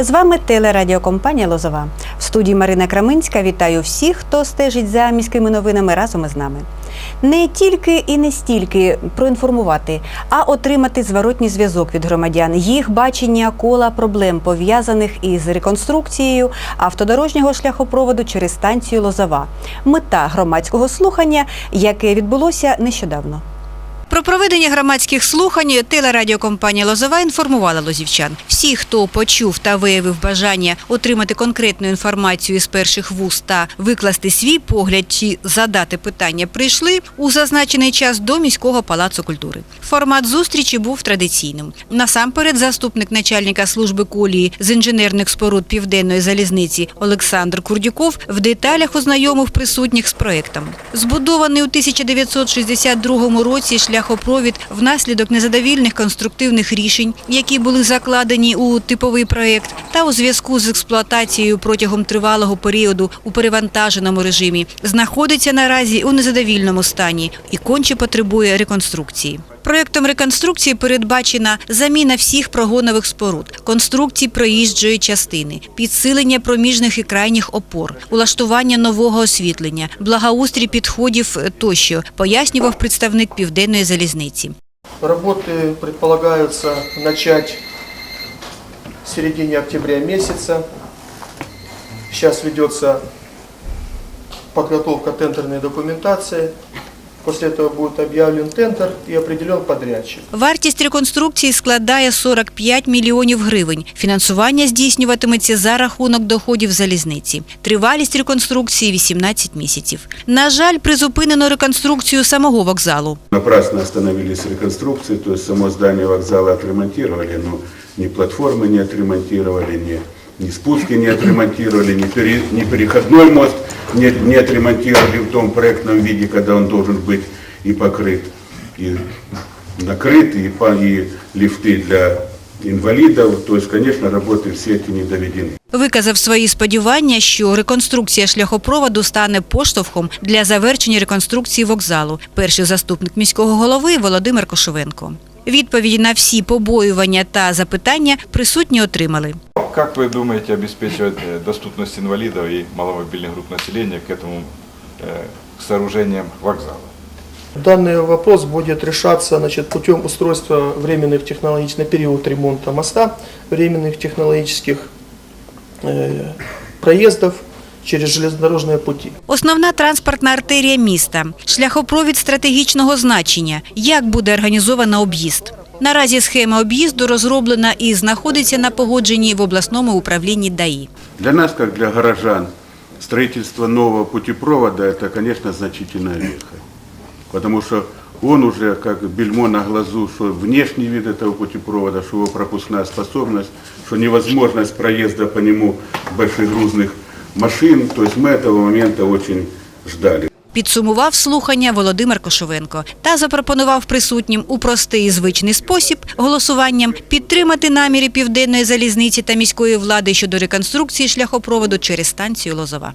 З вами телерадіокомпанія Лозова. В студії Марина Краминська вітаю всіх, хто стежить за міськими новинами разом із нами. Не тільки і не стільки проінформувати, а отримати зворотній зв'язок від громадян, їх бачення кола проблем, пов'язаних із реконструкцією автодорожнього шляхопроводу через станцію Лозова. Мета громадського слухання, яке відбулося нещодавно. Про проведення громадських слухань телерадіокомпанія Лозова інформувала лозівчан. Всі, хто почув та виявив бажання отримати конкретну інформацію з перших вуст та викласти свій погляд чи задати питання, прийшли у зазначений час до міського палацу культури. Формат зустрічі був традиційним. Насамперед, заступник начальника служби колії з інженерних споруд південної залізниці Олександр Курдюков в деталях ознайомив присутніх з проектом. Збудований у 1962 році шляхопровід внаслідок незадовільних конструктивних рішень, які були закладені у типовий проект, та у зв'язку з експлуатацією протягом тривалого періоду у перевантаженому режимі, знаходиться наразі у незадовільному стані і конче потребує реконструкції. Проєктом реконструкції передбачена заміна всіх прогонових споруд, конструкцій проїжджої частини, підсилення проміжних і крайніх опор, улаштування нового освітлення, благоустрій підходів тощо, пояснював представник південної залізниці. Роботи предполагаються почати в середині октября месяца. Сейчас ведется подготовка тендерної документации. После этого будет объявлен тендер и определен подрядчик. Вартість реконструкції складає 45 мільйонів гривень. Фінансування здійснюватиметься за рахунок доходів залізниці. Тривалість реконструкції 18 місяців. На жаль, призупинено реконструкцію самого вокзалу. Напрасно остановились реконструкции, то есть само здание вокзала отремонтировали, но ни платформы не отремонтировали, ни, ни спуски не отремонтировали, ни, пере- ни переходной мост не, не отремонтировали в том проектном виде, когда он должен быть и покрыт, и накрыт, и, по- и лифты для инвалидов. То есть, конечно, работы все эти не доведены. Виказав свої сподівання, що реконструкція шляхопроводу стане поштовхом для завершення реконструкції вокзалу. Перший заступник міського голови Володимир Кошовенко. Відповіді на всі побоювання та запитання присутні отримали. Как вы думаете обеспечивать э, доступность инвалидов и маломобильных групп населения к этому э, к сооружениям вокзала? Данный вопрос будет решаться значит, путем устройства временных технологических, на период ремонта моста, временных технологических э, проездов через железнодорожные пути. Основна транспортна артерія міста, шляхопровід стратегічного значення. Як буде організовано об'їзд? Наразі схема об'їзду розроблена і знаходиться на погодженні в обласному управлінні ДАІ. Для нас, как для горожан, строительство нового путепровода – это, конечно, значительная веха. Потому что он уже как бельмо на глазу, что внешний вид этого путепровода, что его пропускная способность, что невозможность проезда по нему больших грузных машин. То есть мы этого момента очень ждали. Підсумував слухання Володимир Кошовенко та запропонував присутнім у простий і звичний спосіб голосуванням підтримати наміри південної залізниці та міської влади щодо реконструкції шляхопроводу через станцію Лозова.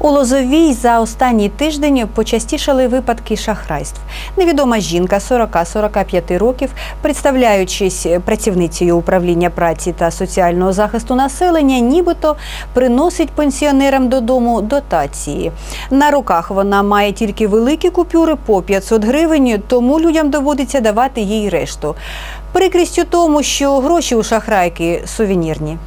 У Лозовій за останній тиждень почастішали випадки шахрайств. Невідома жінка 40-45 років, представляючись працівницею управління праці та соціального захисту населення, нібито приносить пенсіонерам додому дотації. На руках вона має тільки великі купюри по 500 гривень, тому людям доводиться давати їй решту. Прикрістю тому, що гроші у шахрайки сувенірні.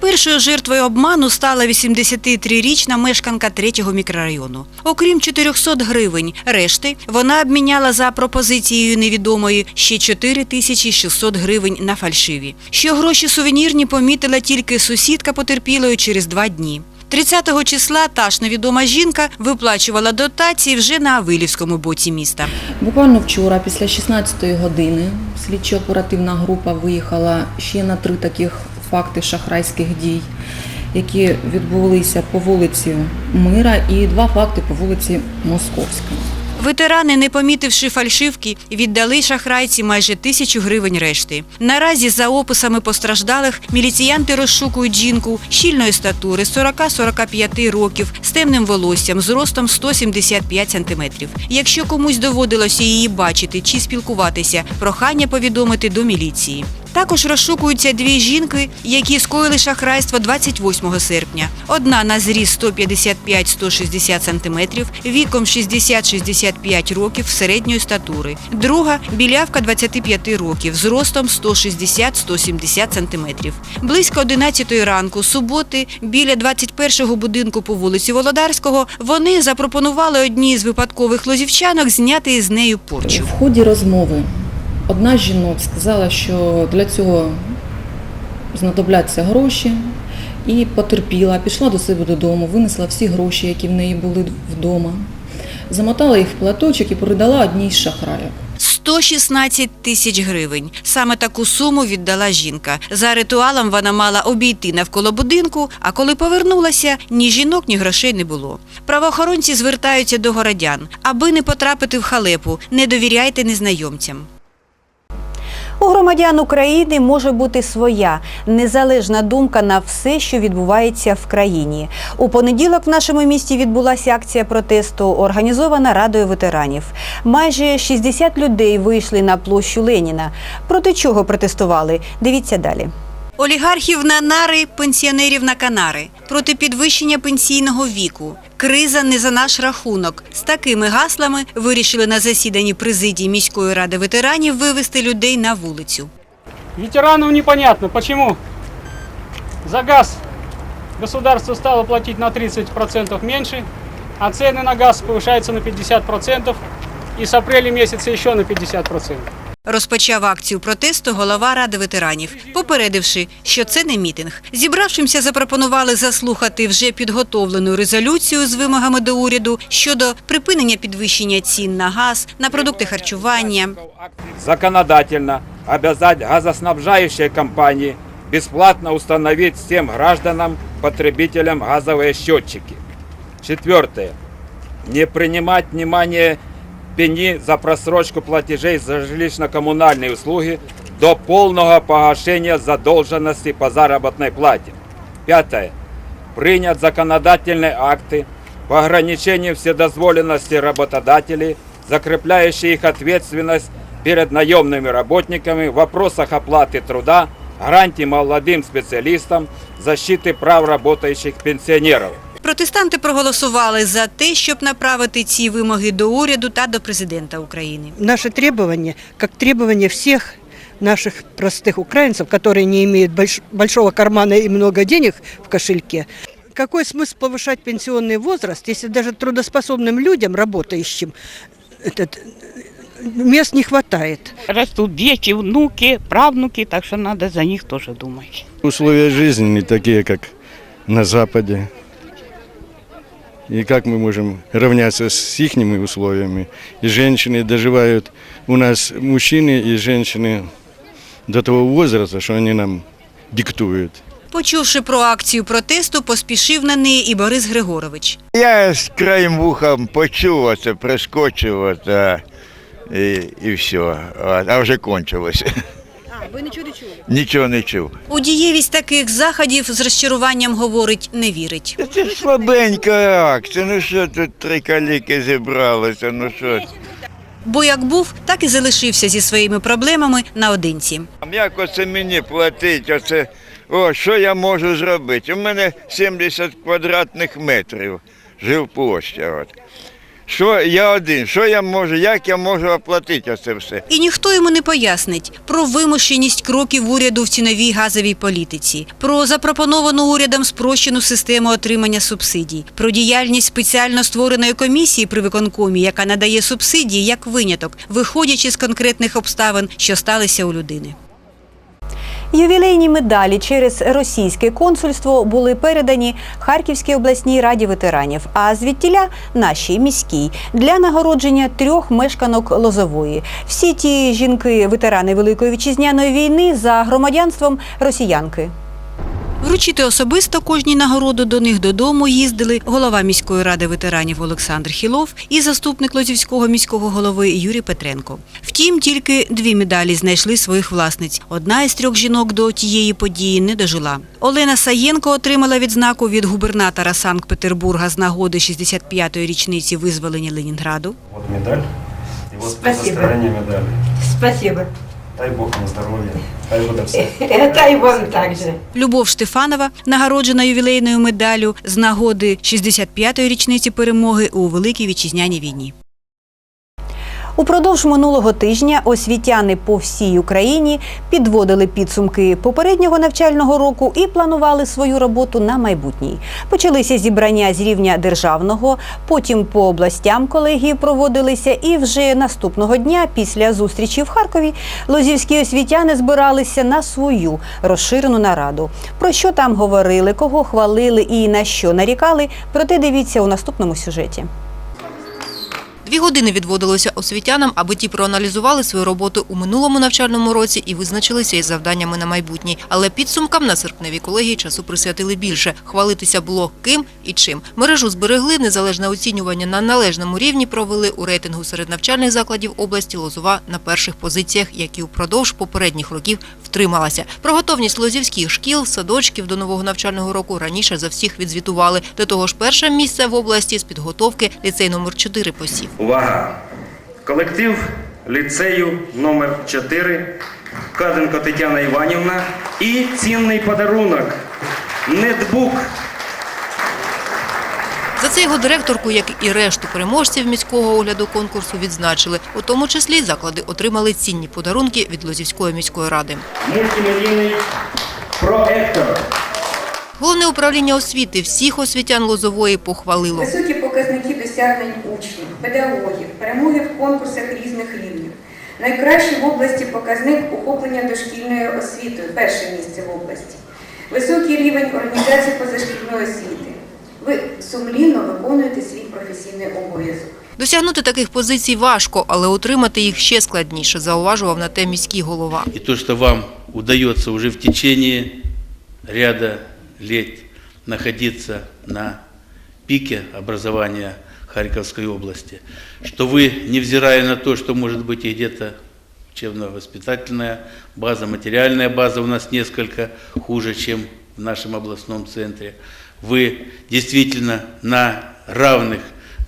Першою жертвою обману стала 83-річна мешканка третього мікрорайону. Окрім 400 гривень решти, вона обміняла за пропозицією невідомої ще 4600 гривень на фальшиві. Що гроші сувенірні помітила тільки сусідка потерпілої через два дні. 30-го числа та ж невідома жінка виплачувала дотації вже на Авилівському боці міста. Буквально вчора, після 16-ї години, слідчо-оперативна група виїхала ще на три таких факти шахрайських дій, які відбулися по вулиці Мира і два факти по вулиці Московська. Ветерани, не помітивши фальшивки, віддали шахрайці майже тисячу гривень решти. Наразі, за описами постраждалих, міліціянти розшукують жінку щільної статури 40-45 років з темним волоссям, з ростом 175 сантиметрів. Якщо комусь доводилося її бачити чи спілкуватися, прохання повідомити до міліції. Також розшукуються дві жінки, які скоїли шахрайство 28 серпня. Одна на зріст 155-160 см, віком 60-65 років середньої статури. Друга білявка 25 років, зростом 160-170 см. Близько 11 ранку суботи біля 21-го будинку по вулиці Володарського вони запропонували одній з випадкових лозівчанок зняти із нею порчу. В ході розмови одна з жінок сказала, що для цього знадобляться гроші, і потерпіла, пішла до себе додому, винесла всі гроші, які в неї були вдома, замотала їх в платочок і передала одній з шахраїв. 116 тисяч гривень. Саме таку суму віддала жінка. За ритуалом вона мала обійти навколо будинку, а коли повернулася, ні жінок, ні грошей не було. Правоохоронці звертаються до городян. Аби не потрапити в халепу, не довіряйте незнайомцям. У громадян України може бути своя незалежна думка на все, що відбувається в країні. У понеділок в нашому місті відбулася акція протесту, організована Радою ветеранів. Майже 60 людей вийшли на площу Леніна. Проти чого протестували? Дивіться далі. Олігархів на нари, пенсіонерів на канари. Проти підвищення пенсійного віку. Криза не за наш рахунок. З такими гаслами вирішили на засіданні президії міської ради ветеранів вивести людей на вулицю. Ветеранам непонятно, почему за газ государство стало платить на 30% меньше, а цены на газ повышаются на 50% и с апреля месяца еще на 50%. Розпочав акцію протесту голова ради ветеранів, попередивши, що це не мітинг. Зібравшимся запропонували заслухати вже підготовлену резолюцію з вимогами до уряду щодо припинення підвищення цін на газ, на продукти харчування. законодательно обязать газоснабжающие компании бесплатно установить всем гражданам, потребителям газовые счетчики. Четвертое. Не принимать внимание пени за просрочку платежей за жилищно-коммунальные услуги до полного погашения задолженности по заработной плате. Пятое. Принять законодательные акты по ограничению вседозволенности работодателей, закрепляющие их ответственность перед наемными работниками в вопросах оплаты труда, гарантий молодым специалистам, защиты прав работающих пенсионеров. Протестанти проголосували за те, щоб направити ці вимоги до уряду та до президента України. наши требования, как требования всех наших простых украинцев, которые не имеют больш- большого кармана и много денег в кошельке. Какой смысл повышать пенсионный возраст, если даже трудоспособным людям, работающим, этот, э, мест не хватает? растут дети, внуки, правнуки, так что надо за них тоже думать. Условия жизни не такие, как на Западе. И как мы можем равняться с их условиями? И женщины доживают, у нас мужчины и женщины до того возраста, что они нам диктуют. Почувши про акцію протесту, поспішив на неї і Борис Григорович. Я з краєм вухом почув оце, прискочив оце, і, і все. От, а вже кончилося. Ви нічого не чули? Нічого не чув. У дієвість таких заходів з розчаруванням говорить, не вірить. Це ж слабенька акція, ну що тут три каліки зібралося, ну що. Бо як був, так і залишився зі своїми проблемами наодинці. Як оце мені платить, оце, о, що я можу зробити? У мене 70 квадратних метрів жилплоща. От. Що я один, що я можу, як я можу оплатити оце все? І ніхто йому не пояснить про вимушеність кроків уряду в ціновій газовій політиці, про запропоновану урядом спрощену систему отримання субсидій, про діяльність спеціально створеної комісії при виконкомі, яка надає субсидії як виняток, виходячи з конкретних обставин, що сталися у людини. Ювілейні медалі через російське консульство були передані Харківській обласній раді ветеранів, а звідтіля нашій міській для нагородження трьох мешканок Лозової. Всі ті жінки, ветерани Великої вітчизняної війни за громадянством росіянки. Вручити особисто кожній нагороду до них додому їздили голова міської ради ветеранів Олександр Хілов і заступник Лозівського міського голови Юрій Петренко. Втім, тільки дві медалі знайшли своїх власниць. Одна із трьох жінок до тієї події не дожила. Олена Саєнко отримала відзнаку від губернатора Санкт-Петербурга з нагоди 65-ї річниці визволення Ленінграду. Вот медаль. И вот Спасибо. медали. Спасибо. Дай Бог на здоров'я. Хай буде все. Та вам так же. Любов Штефанова нагороджена ювілейною медаллю з нагоди 65-ї річниці перемоги у Великій Вітчизняній війні. Упродовж минулого тижня освітяни по всій Україні підводили підсумки попереднього навчального року і планували свою роботу на майбутній. Почалися зібрання з рівня державного, потім по областям колегії проводилися, і вже наступного дня, після зустрічі в Харкові, лозівські освітяни збиралися на свою розширену нараду. Про що там говорили, кого хвалили і на що нарікали, проте дивіться у наступному сюжеті. Дві години відводилося освітянам, аби ті проаналізували свою роботу у минулому навчальному році і визначилися із завданнями на майбутній. Але підсумкам на серпневій колегії часу присвятили більше. Хвалитися було ким і чим. Мережу зберегли, незалежне оцінювання на належному рівні провели у рейтингу серед навчальних закладів області Лозова на перших позиціях, які упродовж попередніх років втрималася. Про готовність лозівських шкіл, садочків до нового навчального року раніше за всіх відзвітували. До того ж, перше місце в області з підготовки ліцей номер 4 посів. Увага! Колектив ліцею номер 4 Каденко Тетяна Іванівна і цінний подарунок нетбук За це його директорку, як і решту переможців міського огляду конкурсу, відзначили. У тому числі заклади отримали цінні подарунки від Лозівської міської ради. мультимедійний проектор. Головне управління освіти всіх освітян Лозової похвалило. Високі показники досягнень учнів, педагогів, перемоги в конкурсах різних рівнів. Найкращий в області показник охоплення дошкільною освітою, перше місце в області. Високий рівень організації позашкільної освіти. Ви сумлінно виконуєте свій професійний обов'язок. Досягнути таких позицій важко, але отримати їх ще складніше, зауважував на те міський голова. И то, что вам удается уже в течение ряда лет находиться на пике образования Харьковской области, что вы, невзирая на то, что может быть и где-то учебно-воспитательная база, материальная база у нас несколько хуже, чем в нашем областном центре, вы действительно на равных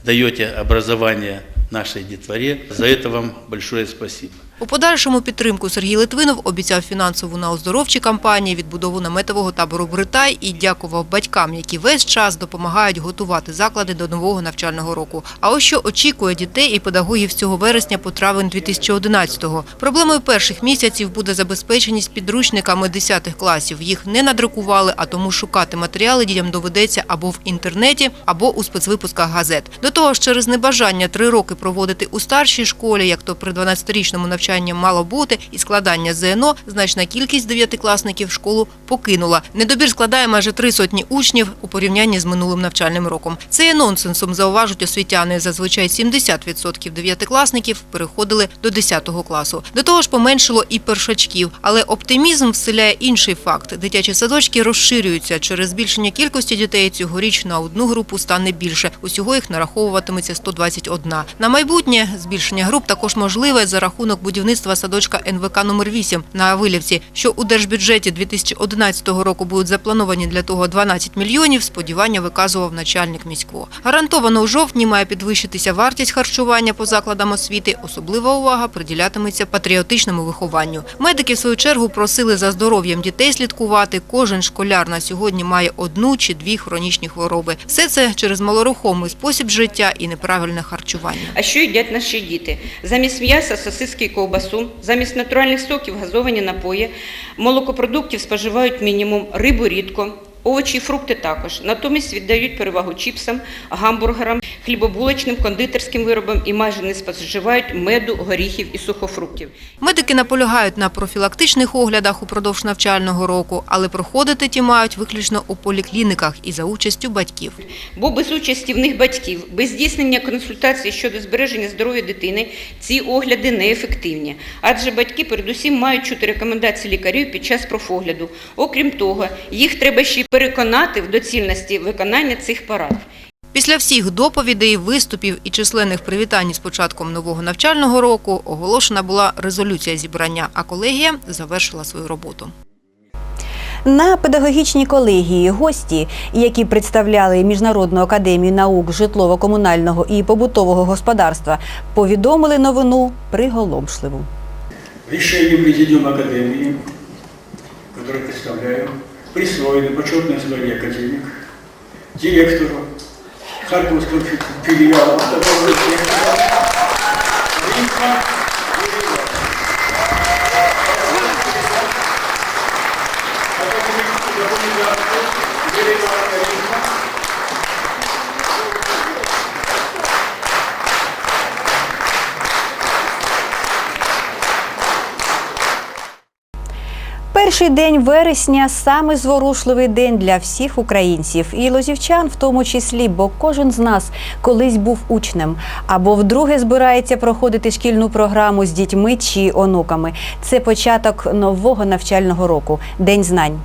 даете образование нашей детворе. За это вам большое спасибо. У подальшому підтримку Сергій Литвинов обіцяв фінансову на оздоровчі кампанії, відбудову наметового табору Бритай і дякував батькам, які весь час допомагають готувати заклади до нового навчального року. А ось що очікує дітей і педагогів з цього вересня по травень 2011-го. Проблемою перших місяців буде забезпеченість підручниками 10 класів. Їх не надрукували, а тому шукати матеріали дітям доведеться або в інтернеті, або у спецвипусках газет. До того ж, через небажання три роки проводити у старшій школі, як то при 12-річному навчанні мало бути, і складання ЗНО, значна кількість дев'ятикласників школу покинула. Недобір складає майже три сотні учнів у порівнянні з минулим навчальним роком. Це є нонсенсом, зауважують освітяни. Зазвичай 70% дев'ятикласників переходили до 10 класу. До того ж, поменшило і першачків. Але оптимізм вселяє інший факт. Дитячі садочки розширюються. Через збільшення кількості дітей цьогоріч на одну групу стане більше. Усього їх нараховуватиметься 121. На майбутнє збільшення груп також можливе за рахунок будівництва садочка НВК номер 8 на Авилівці, що у держбюджеті 2011 року будуть заплановані для того 12 мільйонів. Сподівання виказував начальник міського. Гарантовано у жовтні має підвищитися вартість харчування по закладам освіти. Особлива увага приділятиметься патріотичному вихованню. Медики в свою чергу просили за здоров'ям дітей слідкувати. Кожен школяр на сьогодні має одну чи дві хронічні хвороби. Все це через малорухомий спосіб життя і неправильне харчування. А що їдять наші діти? Замість м'яса, сосиски і ковбасу, замість натуральних соків газовані напої, молокопродуктів споживають мінімум, рибу рідко. Овочі і фрукти також. Натомість віддають перевагу чіпсам, гамбургерам, хлібобулочним, кондитерським виробам і майже не споживають меду, горіхів і сухофруктів. Медики наполягають на профілактичних оглядах упродовж навчального року, але проходити ті мають виключно у поліклініках і за участю батьків. Бо без участі в них батьків, без здійснення консультацій щодо збереження здоров'я дитини ці огляди неефективні. Адже батьки передусім мають чути рекомендації лікарів під час профогляду. Окрім того, їх треба ще й переконати в доцільності виконання цих порад. Після всіх доповідей, виступів і численних привітань з початком нового навчального року оголошена була резолюція зібрання, а колегія завершила свою роботу. На педагогічній колегії гості, які представляли Міжнародну академію наук житлово-комунального і побутового господарства, повідомили новину приголомшливу. решением Президиума Академии, который представляю, присвоены почетное звание академик директору sarkılışlı gülüyor. Перший день вересня саме зворушливий день для всіх українців і лозівчан, в тому числі, бо кожен з нас колись був учнем або вдруге збирається проходити шкільну програму з дітьми чи онуками. Це початок нового навчального року День знань.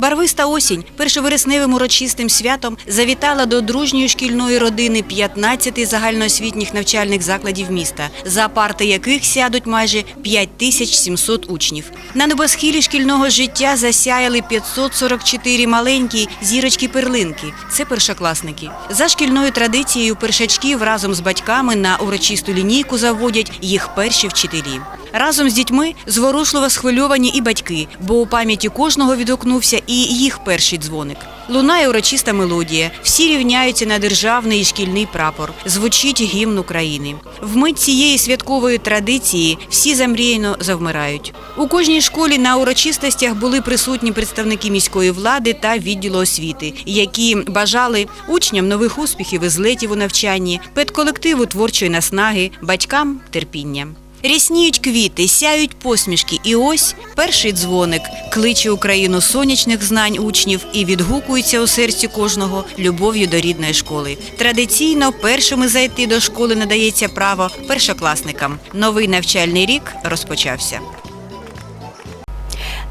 Барвиста осінь першовересневим урочистим святом завітала до дружньої шкільної родини 15 загальноосвітніх навчальних закладів міста, за парти яких сядуть майже 5700 учнів. На небосхилі шкільного життя засяяли 544 маленькі зірочки-перлинки. Це першокласники. За шкільною традицією першачків разом з батьками на урочисту лінійку заводять їх перші вчителі. Разом з дітьми зворушливо схвильовані і батьки, бо у пам'яті кожного відгукнувся і їх перший дзвоник. Лунає урочиста мелодія, всі рівняються на державний і шкільний прапор. Звучить гімн України. Вмить цієї святкової традиції всі замріяно завмирають. У кожній школі на урочистостях були присутні представники міської влади та відділу освіти, які бажали учням нових успіхів і злетів у навчанні, педколективу творчої наснаги, батькам терпіння. Рясніють квіти, сяють посмішки, і ось перший дзвоник кличе Україну сонячних знань учнів і відгукується у серці кожного любов'ю до рідної школи. Традиційно першими зайти до школи надається право першокласникам. Новий навчальний рік розпочався.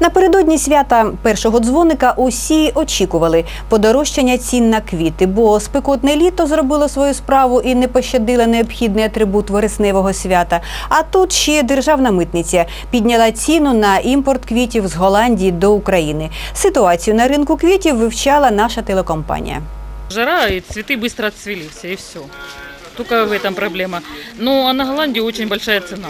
Напередодні свята першого дзвоника усі очікували подорожчання цін на квіти, бо спекотне літо зробило свою справу і не пощадило необхідний атрибут вересневого свята. А тут ще державна митниця підняла ціну на імпорт квітів з Голландії до України. Ситуацію на ринку квітів вивчала наша телекомпанія. Жара, и цветы быстро отцвели все, и все. Только в этом проблема. Ну, а на Голландии очень большая цена.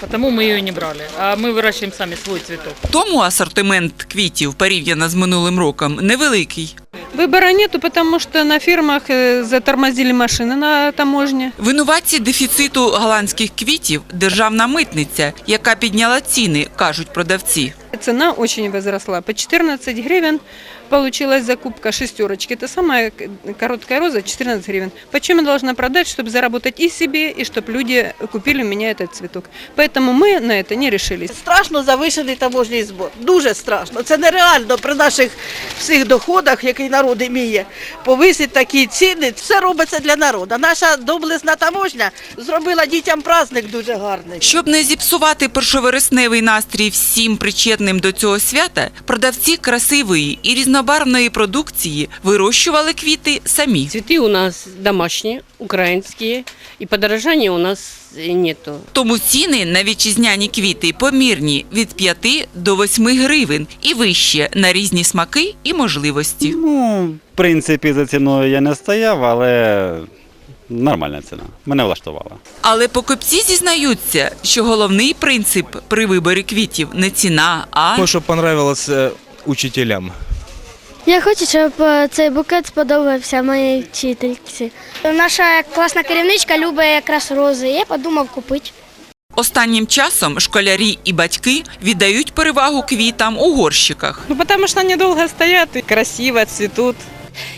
Потому мы ее и не брали. А мы выращиваем сами свой цветок. Тому асортимент квітів порівняно з минулим роком невеликий. Выбора нету, потому что на фирмах э, затормозили машины на таможне. Винуватці дефіциту голландських квітів державна митниця, яка підняла ціни, кажуть продавці. Цена очень возросла. По 14 гривен получилась закупка шестерочки. Это самая к- короткая роза, 14 гривен. Почему я должна продать, чтобы заработать и себе, и чтобы люди купили у меня этот цветок? Поэтому мы на это не решились. Страшно завишений таможній збор. Дуже страшно. Це нереально при наших всіх доходах, які народ іміє, повисить такі ціни. Все робиться для народу. Наша доблесна таможня зробила дітям праздник дуже гарний. Щоб не зіпсувати першовересневий настрій всім причетним до цього свята, продавці красивої і різнобарвної продукції вирощували квіти самі. Цветы у нас домашние, украинские, и подорожания у нас нету. Тому ціни на вітчизняні квіти помірні від 5 до 8 гривень і вище на різні смаки і можливості. Ну, в принципі, за ціною я не стояв, але нормальна ціна. Мене влаштувала. Але покупці зізнаються, що головний принцип при виборі квітів не ціна, а щоб понравилось е, учителям. Я хочу, щоб е, цей букет сподобався моїй вчительці. Наша класна керівничка любить якраз рози. Я подумав купити. Останнім часом школярі і батьки віддають перевагу квітам у горщиках. Ну, потому что они долго стоят и красиво цветут.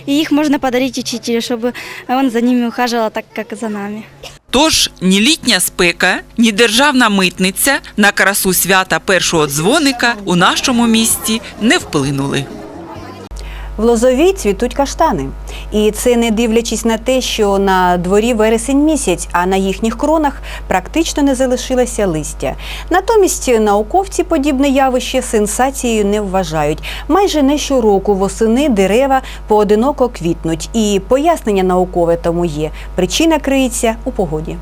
І їх можна подарити учителю, щоб він за ними ухаживал так, як за нами. Тож ні літня спека, ні державна митниця на красу свята першого дзвоника у нашому місті не вплинули. В Лозовій цвітуть каштани. І це не дивлячись на те, що на дворі вересень місяць, а на їхніх кронах практично не залишилося листя. Натомість науковці подібне явище сенсацією не вважають. Майже не щороку восени дерева поодиноко квітнуть. І пояснення наукове тому є. Причина криється у погоді.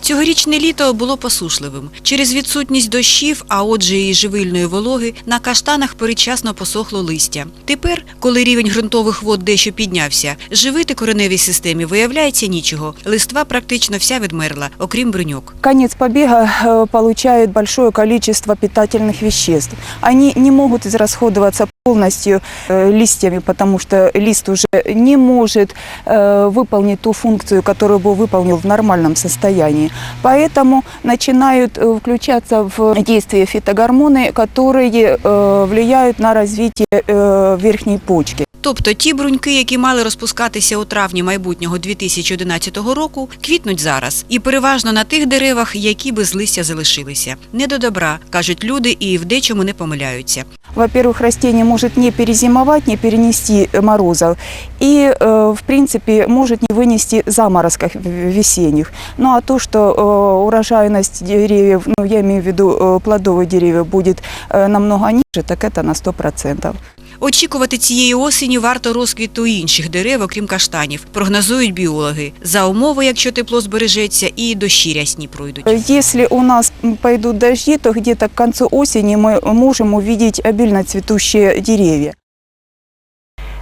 Цьогорічне літо було посушливим. Через відсутність дощів, а отже і живильної вологи, на каштанах передчасно посохло листя. Тепер, коли рівень ґрунтових вод дещо піднявся, живити кореневій системі виявляється нічого. Листва практично вся відмерла, окрім бруньок. Конец побега э, получает большое количество питательных веществ. Они не могут израсходоваться полностью э, листьями, потому что лист уже не может э, выполнить ту функцию, которую бы выполнил в нормальном состоянии. Поэтому начинают э, включаться в действие фитогормоны, которые э, влияют на развитие э, верхней почки. Тобто ті бруньки, які мали розпускатися у травні майбутнього 2011 року, квітнуть зараз. І переважно на тих деревах, які без листя залишилися. Не до добра, кажуть люди, і в дечому не помиляються. Во-первых, растение может не перезимовать, не перенести морозов и, э, в принципе, может не вынести заморозков в- весенних. Ну а то, что э, урожайность деревьев, ну я имею в виду э, плодовых деревьев, будет э, намного ниже, так это на 100%. Очікувати цієї осені варто розквіту інших дерев, окрім каштанів, прогнозують біологи. За умови, якщо тепло збережеться, і дощі рясні пройдуть. Якщо у нас м, дощі, то где-то к концу осені ми можемо увидеть обильно цветущие деревья.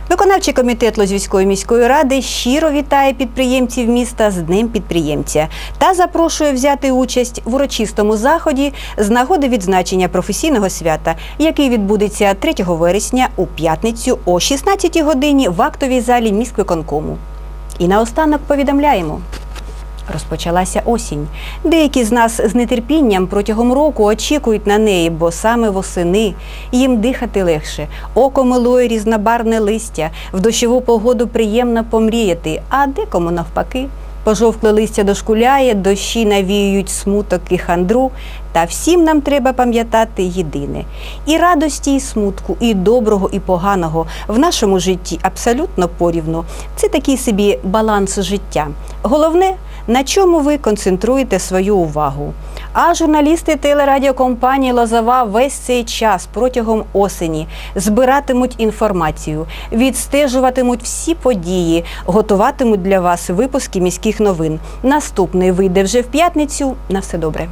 Виконавчий комітет Лозівської міської ради щиро вітає підприємців міста з Днем підприємця та запрошує взяти участь в урочистому заході з нагоди відзначення професійного свята, який відбудеться 3 вересня у п'ятницю о 16 годині в актовій залі міськвиконкому. І наостанок повідомляємо. Розпочалася осінь. Деякі з нас з нетерпінням протягом року очікують на неї, бо саме восени їм дихати легше, око милує різнобарне листя, в дощову погоду приємно помріяти, а декому навпаки. Пожовкле листя дошкуляє, дощі навіюють смуток і хандру. Та всім нам треба пам'ятати єдине: і радості, і смутку, і доброго, і поганого в нашому житті абсолютно порівну. Це такий собі баланс життя. Головне, на чому ви концентруєте свою увагу. А журналісти телерадіокомпанії Лозова весь цей час протягом осені збиратимуть інформацію, відстежуватимуть всі події, готуватимуть для вас випуски міських новин. Наступний вийде вже в п'ятницю. На все добре.